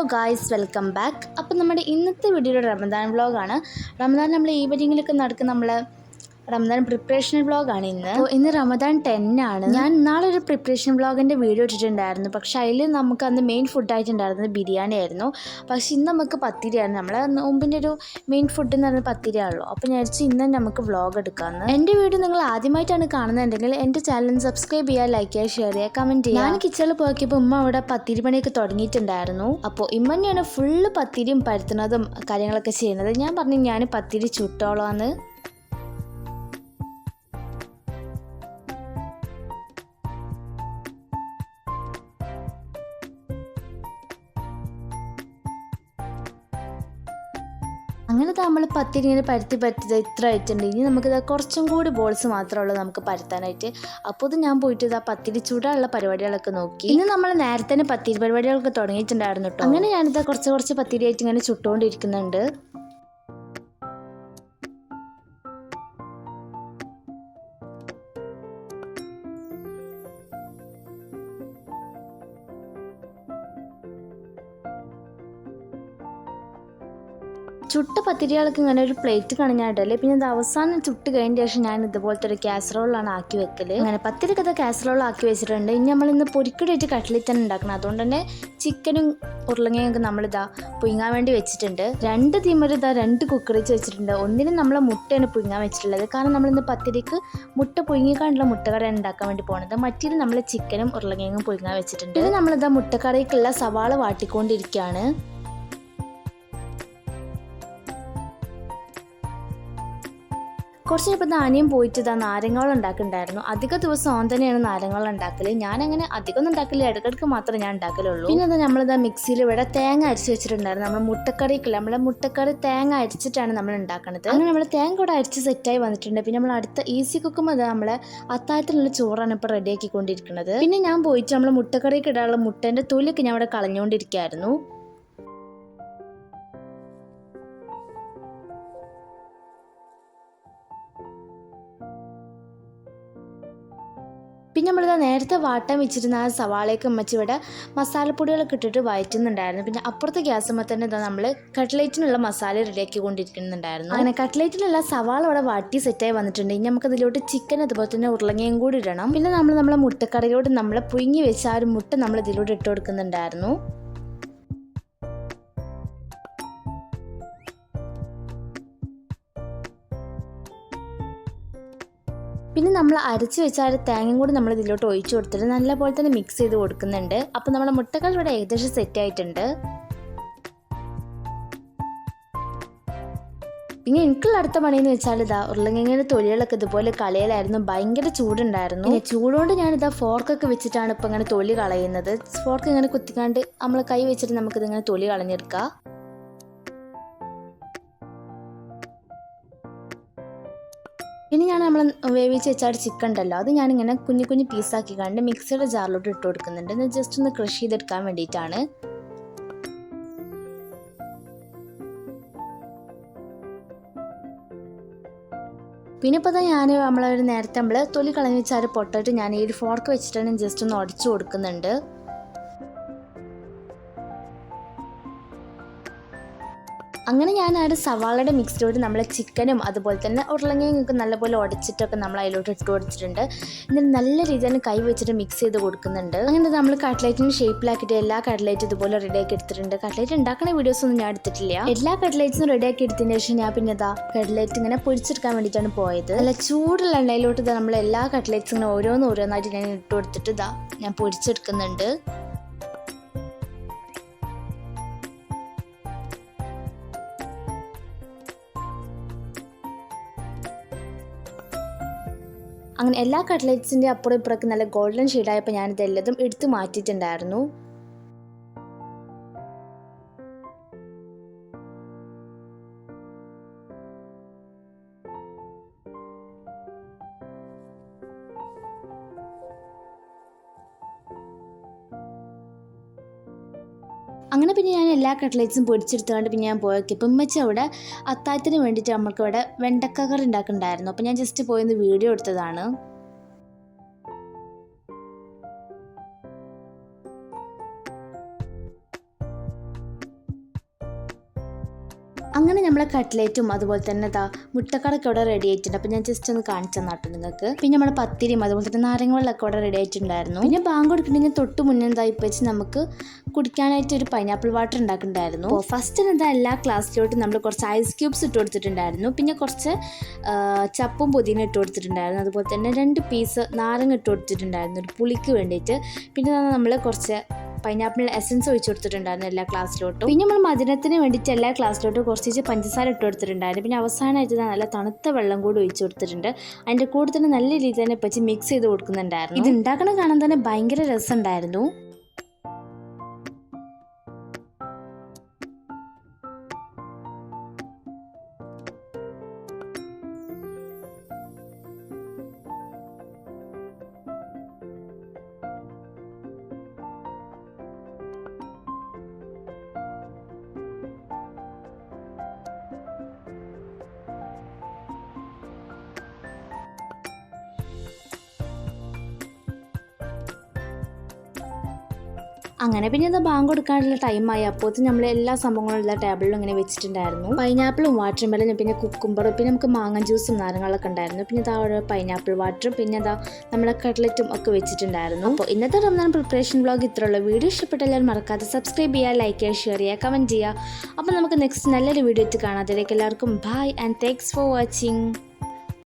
Hello guys welcome back അപ്പം നമ്മുടെ ഇന്നത്തെ വീഡിയോയുടെ റമദാൻ വ്ളോഗാണ് റമദാൻ നമ്മൾ ഈവനിങ്ങിലൊക്കെ നടക്കുന്ന നമ്മൾ റമദാൻ പ്രിപ്പറേഷൻ വ്ളോഗാണ് ഇന്ന്. ഇന്ന് റമദാൻ ടെൻ ആണ്. ഞാൻ ഇന്നാളെ ഒരു പ്രിപ്പറേഷൻ വ്ളോഗിന്റെ വീഡിയോ ഇട്ടിട്ടുണ്ടായിരുന്നു. പക്ഷേ അതിൽ നമുക്ക് അന്ന് മെയിൻ ഫുഡായിട്ടുണ്ടായിരുന്നത് ബിരിയാണി ആയിരുന്നു. പക്ഷേ ഇന്ന് നമുക്ക് പത്തിരിയാണ് നമ്മളെ നോമ്പിന്റെ ഒരു മെയിൻ ഫുഡ് എന്ന് പറയുന്നത് പത്തിരിയാണല്ലോ അപ്പോൾ ഞാൻ വിചാരിച്ചു ഇന്ന് നമുക്ക് വ്ളോഗ് എടുക്കാമെന്ന് എന്റെ വീഡിയോ നിങ്ങൾ ആദ്യമായിട്ടാണ് കാണുന്നുണ്ടെങ്കിൽ എന്റെ ചാനൽ സബ്സ്ക്രൈബ് ചെയ്യുക ലൈക്ക് ചെയ്യുക ഷെയർ ചെയ്യുക കമന്റ് ചെയ്യുക. ഞാൻ കിച്ചണിൽ പോയപ്പോൾ ഉമ്മ അവിടെ പത്തിരി പണിയൊക്കെ തുടങ്ങിയിട്ടുണ്ടായിരുന്നു. അപ്പോൾ ഇമ്മന്നെയാണ് ഫുള്ള് പത്തിരിയും പരത്തുന്നതും കാര്യങ്ങളൊക്കെ ചെയ്യുന്നത്. ഞാൻ പറഞ്ഞു ഞാൻ പത്തിരി ചുട്ടോളാന്ന്. അങ്ങനെ നമ്മൾ പത്തിരി ഇങ്ങനെ പരത്തി പരത്തി ഇത്ര ആയിട്ടുണ്ട്. ഇനി നമുക്കിത് കുറച്ചും കൂടി ബോൾസ് മാത്രമുള്ളൂ നമുക്ക് പരത്താനായിട്ട്. അപ്പോൾ ഇത് ഞാൻ പോയിട്ട് ഇതാ പത്തിരി ചൂടാനുള്ള പരിപാടികളൊക്കെ നോക്കി. ഇന്ന് നമ്മൾ നേരത്തെ തന്നെ പത്തിരി പരിപാടികളൊക്കെ തുടങ്ങിയിട്ടുണ്ടായിരുന്നു കേട്ടോ അങ്ങനെ ഞാനിത് കുറച്ച് കുറച്ച് പത്തിരിയായിട്ട് ഇങ്ങനെ ചുട്ടുകൊണ്ടിരിക്കുന്നുണ്ട് ചുട്ട പത്തിരികൾക്ക് ഇങ്ങനെ ഒരു പ്ലേറ്റ് കണിഞ്ഞായിട്ടല്ലേ പിന്നെ ഇത് അവസാനം ചുട്ട് കഴിഞ്ഞ ശേഷം ഞാൻ ഇതുപോലത്തെ ഒരു കാസറോളാണ് ആക്കി വെക്കൽ. അങ്ങനെ പത്തിരിക്ക് ഇത് കാസറോൾ ആക്കി വെച്ചിട്ടുണ്ട്. ഇനി നമ്മൾ ഇന്ന് പൊരിക്കടിയായിട്ട് കട്ട്ലറ്റ് തന്നെ ഉണ്ടാക്കണം. അതുകൊണ്ട് തന്നെ ചിക്കനും ഉരുളങ്ങയൊക്കെ നമ്മളിതാ പുഴുങ്ങാൻ വേണ്ടി വെച്ചിട്ടുണ്ട്. രണ്ട് തീമര് ഇതാ രണ്ട് കുക്കറിച്ച് വെച്ചിട്ടുണ്ട്. ഒന്നിനും നമ്മൾ മുട്ടയാണ് പുഴുങ്ങാൻ വെച്ചിട്ടുള്ളത്. കാരണം നമ്മളിന്ന് പത്തിരിക്ക് മുട്ട പുഴുങ്ങിക്കാണ്ടുള്ള മുട്ടക്കറി ഉണ്ടാക്കാൻ വേണ്ടി പോകുന്നത് മറ്റേത് നമ്മൾ ചിക്കനും ഉരുളങ്ങയും പുഴുങ്ങാൻ വെച്ചിട്ടുണ്ട്. ഇത് നമ്മളിതാ മുട്ടക്കറിക്കുള്ള സവാള വാട്ടിക്കൊണ്ടിരിക്കുകയാണ് കുറച്ച് കഴിഞ്ഞപ്പോൾ ധാന്യം പോയിട്ട് ഇതാ നാരങ്ങകൾ ഉണ്ടാക്കുന്നുണ്ടായിരുന്നു അധിക ദിവസം ഓൻ തന്നെയാണ് നാരങ്ങകൾ ഉണ്ടാക്കൽ അങ്ങനെ അധികം ഒന്നും ഉണ്ടാക്കില്ല ഇടയ്ക്കിടയ്ക്ക് മാത്രമേ ഞാൻ ഉണ്ടാക്കലുള്ളൂ. പിന്നെ അത് നമ്മളിതാ മിക്സിയിൽ ഇവിടെ തേങ്ങ അരിച്ച് വെച്ചിട്ടുണ്ടായിരുന്നു. നമ്മൾ മുട്ടക്കറിക്കില്ല നമ്മളെ മുട്ടക്കറി തേങ്ങ അരിച്ചിട്ടാണ് നമ്മൾ ഉണ്ടാക്കുന്നത് അങ്ങനെ നമ്മൾ തേങ്ങ കൂടെ അരിച്ച് സെറ്റായി വന്നിട്ടുണ്ട്. പിന്നെ നമ്മൾ അടുത്ത ഈസി കുക്കുമ്പോൾ അത് നമ്മളെ അത്താഴത്തിനുള്ള ചോറാണ് ഇപ്പോൾ റെഡിയാക്കിക്കൊണ്ടിരിക്കുന്നത് പിന്നെ ഞാൻ പോയിട്ട് നമ്മൾ മുട്ടക്കറിക്ക് ഇടാനുള്ള മുട്ടേന്റെ തൊലിയൊക്കെ ഞാൻ അവിടെ കളഞ്ഞുകൊണ്ടിരിക്കുകയായിരുന്നു പിന്നെ നമ്മളിത് നേരത്തെ വാട്ടം വെച്ചിരുന്ന ആ സവാളയൊക്കെ അമ്മച്ചി ഇവിടെ മസാലപ്പൊടികളൊക്കെ ഇട്ടിട്ട് വയറ്റുന്നുണ്ടായിരുന്നു. പിന്നെ അപ്പുറത്തെ ഗ്യാസുമ്പോൾ തന്നെ ഇതാ നമ്മൾ കട്ട്ലേറ്റിനുള്ള മസാല റെഡിയാക്കി കൊണ്ടിരിക്കുന്നുണ്ടായിരുന്നു അങ്ങനെ കട്ട്ലേറ്റിനുള്ള സവാള അവിടെ വാട്ടി സെറ്റായി വന്നിട്ടുണ്ട്. ഇനി നമുക്ക് ഇതിലോട്ട് ചിക്കൻ അതുപോലെ തന്നെ ഉരുളങ്ങയും കൂടി ഇടണം. പിന്നെ നമ്മൾ നമ്മളെ മുട്ടക്കറിയോട് നമ്മൾ പുഴുങ്ങി വെച്ച ആ ഒരു മുട്ട നമ്മൾ ഇതിലോട്ട് ഇട്ട് കൊടുക്കുന്നുണ്ടായിരുന്നു. പിന്നെ നമ്മൾ അരച്ച് വെച്ച ആ തേങ്ങയും കൂടി നമ്മൾ ഇതിലോട്ട് ഒഴിച്ചു കൊടുത്തിട്ട് നല്ലപോലെ തന്നെ മിക്സ് ചെയ്ത് കൊടുക്കുന്നുണ്ട്. അപ്പോൾ നമ്മുടെ മുട്ടകൾ ഇവിടെ ഏകദേശം സെറ്റ് ആയിട്ടുണ്ട്. പിന്നെ എനിക്കുള്ള അടുത്ത പണിയെന്ന് വെച്ചാൽ ഇതാ ഉരുളങ്കിങ്ങനെ തൊലികളൊക്കെ ഇതുപോലെ കളയലായിരുന്നു. ഭയങ്കര ചൂടുണ്ടായിരുന്നു. പിന്നെ ചൂടുകൊണ്ട് ഞാനിതാ ഫോർക്കൊക്കെ വെച്ചിട്ടാണ് ഇപ്പം ഇങ്ങനെ തൊലി കളയുന്നത്. ഫോർക്ക് ഇങ്ങനെ കുത്തിക്കാണ്ട് നമ്മൾ കൈ വെച്ചിട്ട് നമുക്കിതിങ്ങനെ തൊലി കളഞ്ഞെടുക്കാം. ഞാൻ നമ്മൾ വേവിച്ച് വെച്ചാൽ ചിക്കൻ ഉണ്ടല്ലോ. അത് ഞാനിങ്ങനെ കുഞ്ഞു കുഞ്ഞു പീസാക്കി കണ്ട് മിക്സിയുടെ ജാറിലോട്ട് ഇട്ട് കൊടുക്കുന്നുണ്ട്. ഇത് ജസ്റ്റ് ഒന്ന് ക്രഷ് ചെയ്തെടുക്കാൻ വേണ്ടിയിട്ടാണ്. പിന്നെ ഇപ്പോൾ ഞാൻ നമ്മളൊരു നേരത്തെ നമ്മൾ തൊലി കളഞ്ഞ് വെച്ചാൽ പൊട്ടിട്ട് ഞാൻ ഈ ഒരു ഫോർക്ക് വെച്ചിട്ടാണ് ജസ്റ്റ് ഒന്ന് ഉടച്ചു കൊടുക്കുന്നുണ്ട്. അങ്ങനെ ഞാൻ ആ ഒരു സവാളയുടെ മിക്സിലോട്ട് നമ്മൾ ചിക്കനും അതുപോലെ തന്നെ ഉരുളങ്ങയൊക്കെ നല്ലപോലെ ഉടച്ചിട്ടൊക്കെ നമ്മൾ അതിലോട്ട് ഇട്ട് കൊടുത്തിട്ടുണ്ട്. എന്നിട്ട് നല്ല രീതിയിൽ കൈ വെച്ചിട്ട് മിക്സ് ചെയ്ത് കൊടുക്കുന്നുണ്ട്. അങ്ങനെ നമ്മൾ കട്ട്ലേറ്റിന് ഷേപ്പിലാക്കിയിട്ട് എല്ലാ കട്ട്ലേറ്റും ഇതുപോലെ റെഡിയാക്കി എടുത്തിട്ടുണ്ട്. കട്ട്ലേറ്റ് ഉണ്ടാക്കുന്ന വീഡിയോസ് ഒന്നും ഞാൻ എടുത്തിട്ടില്ല. എല്ലാ കട്ട്ലേറ്റ്സും റെഡിയാക്കി എടുത്തതിന് ശേഷം ഞാൻ പിന്നെ ഇതാ കട്ട്ലേറ്റ് ഇങ്ങനെ പൊരിച്ചെടുക്കാൻ വേണ്ടിയിട്ടാണ് പോയത്. നല്ല ചൂടുള്ള എണ്ണയിലോട്ട് നമ്മൾ എല്ലാ കട്ട്ലേറ്റ്സും ഇങ്ങനെ ഓരോന്ന് ഓരോന്നായിട്ട് ഞാൻ ഇട്ട് കൊടുത്തിട്ട് ഇതാ ഞാൻ പൊരിച്ചെടുക്കുന്നുണ്ട്. അങ്ങനെ എല്ലാ കട്ട്ലറ്റ്സിന്റെ അപ്പുറം ഇപ്പുറമൊക്കെ നല്ല ഗോൾഡൻ ഷെയ്ഡായപ്പോൾ ഞാനിതെല്ലാം എടുത്തു മാറ്റിയിട്ടുണ്ടായിരുന്നു. അങ്ങനെ പിന്നെ ഞാൻ എല്ലാ കട്ട്ലേറ്റ്സും പൊടിച്ചെടുത്തുകൊണ്ട് പിന്നെ ഞാൻ പോയൊക്കെ ഇപ്പം ഉമ്മച്ച അവിടെ അത്താഴത്തിന് വേണ്ടിയിട്ട് നമുക്ക് ഇവിടെ വെണ്ടക്ക കറി ഉണ്ടാക്കുന്നുണ്ടായിരുന്നു അപ്പോൾ ഞാൻ ജസ്റ്റ് പോയിന്ന് വീഡിയോ എടുത്തതാണ്. അങ്ങനെ നമ്മളെ കട്ട്ലേറ്റും അതുപോലെ തന്നെ ഇതാ മുട്ടക്കടൊക്കെ ഇവിടെ റെഡി ആയിട്ടുണ്ട്. അപ്പോൾ ഞാൻ ജസ്റ്റ് ഒന്ന് കാണിച്ചു തന്നാട്ടോ നിങ്ങൾക്ക്. പിന്നെ നമ്മുടെ പത്തിരിയും അതുപോലെ തന്നെ നാരങ്ങ വെള്ളമൊക്കെ ഇവിടെ റെഡി ആയിട്ടുണ്ടായിരുന്നു. പിന്നെ ബാങ്ക് കൊടുക്കണമെങ്കിൽ തൊട്ട് മുന്നേ എന്താ ഇപ്പം വെച്ച് നമുക്ക് കുടിക്കാനായിട്ട് ഒരു പൈനാപ്പിൾ വാട്ടർ ഉണ്ടാക്കുന്നുണ്ടായിരുന്നു. ഫസ്റ്റ് എന്താ എല്ലാ ക്ലാസ്സിലോട്ടും നമ്മൾ കുറച്ച് ഐസ് ക്യൂബ്സ് ഇട്ട് കൊടുത്തിട്ടുണ്ടായിരുന്നു. പിന്നെ കുറച്ച് ചപ്പും പുതിന ഇട്ട് കൊടുത്തിട്ടുണ്ടായിരുന്നു. അതുപോലെ തന്നെ രണ്ട് പീസ് നാരങ്ങ ഇട്ട് കൊടുത്തിട്ടുണ്ടായിരുന്നു ഒരു പുളിക്ക് വേണ്ടിയിട്ട്. പിന്നെ നമ്മൾ കുറച്ച് പൈനാപ്പിൾ എസൻസ് ഒഴിച്ചു കൊടുത്തിട്ടുണ്ടായിരുന്നു എല്ലാ ക്ലാസ്സിലോട്ടും പിന്നെ നമ്മൾ മധുരത്തിന് വേണ്ടിയിട്ട് എല്ലാ ക്ലാസ്സിലോട്ടും കുറച്ച് പഞ്ചസാര ഇട്ട് കൊടുത്തിട്ടുണ്ടായിരുന്നു. പിന്നെ അവസാനമായിട്ട് നല്ല തണുത്ത വെള്ളം കൂടി ഒഴിച്ചു കൊടുത്തിട്ടുണ്ട്. അതിന്റെ കൂടെ തന്നെ നല്ല രീതിയിൽ തന്നെ പറ്റി മിക്സ് ചെയ്ത് കൊടുക്കുന്നുണ്ടായിരുന്നു. ഇത് ഉണ്ടാക്കണ കാണാൻ തന്നെ ഭയങ്കര രസമുണ്ടായിരുന്നു. അങ്ങനെ പിന്നെ ഇത് ബാങ്ക് കൊടുക്കാനുള്ള ടൈമായി അപ്പോൾ നമ്മൾ എല്ലാ സംഭവങ്ങളും എല്ലാ ടേബിളിലും ഇങ്ങനെ വെച്ചിട്ടുണ്ടായിരുന്നു. പൈനാപ്പിളും വാട്ടർ മെലനും പിന്നെ കുക്കുംബറും പിന്നെ നമുക്ക് മാങ്ങ ജ്യൂസും നാരങ്ങളൊക്കെ ഉണ്ടായിരുന്നു. പിന്നെ ഇതാ ഒരു പൈനാപ്പിൾ വാട്ടറും പിന്നെ ഇതാ നമ്മളെ കട്ട്ലറ്റും ഒക്കെ വെച്ചിട്ടുണ്ടായിരുന്നു. അപ്പോൾ ഇന്നത്തെ റംസാൻ പ്രിപ്പറേഷൻ ബ്ലോഗ് ഇത്രയുള്ള വീഡിയോ ഇഷ്ടപ്പെട്ട എല്ലാവരും മറക്കാതെ സബ്സ്ക്രൈബ് ചെയ്യുക ലൈക്ക് ചെയ്യുക ഷെയർ ചെയ്യുക കമന്റ് ചെയ്യുക. അപ്പോൾ നമുക്ക് നെക്സ്റ്റ് നല്ലൊരു വീഡിയോ കാണാം. അതിലേക്ക് എല്ലാവർക്കും bye and thanks for watching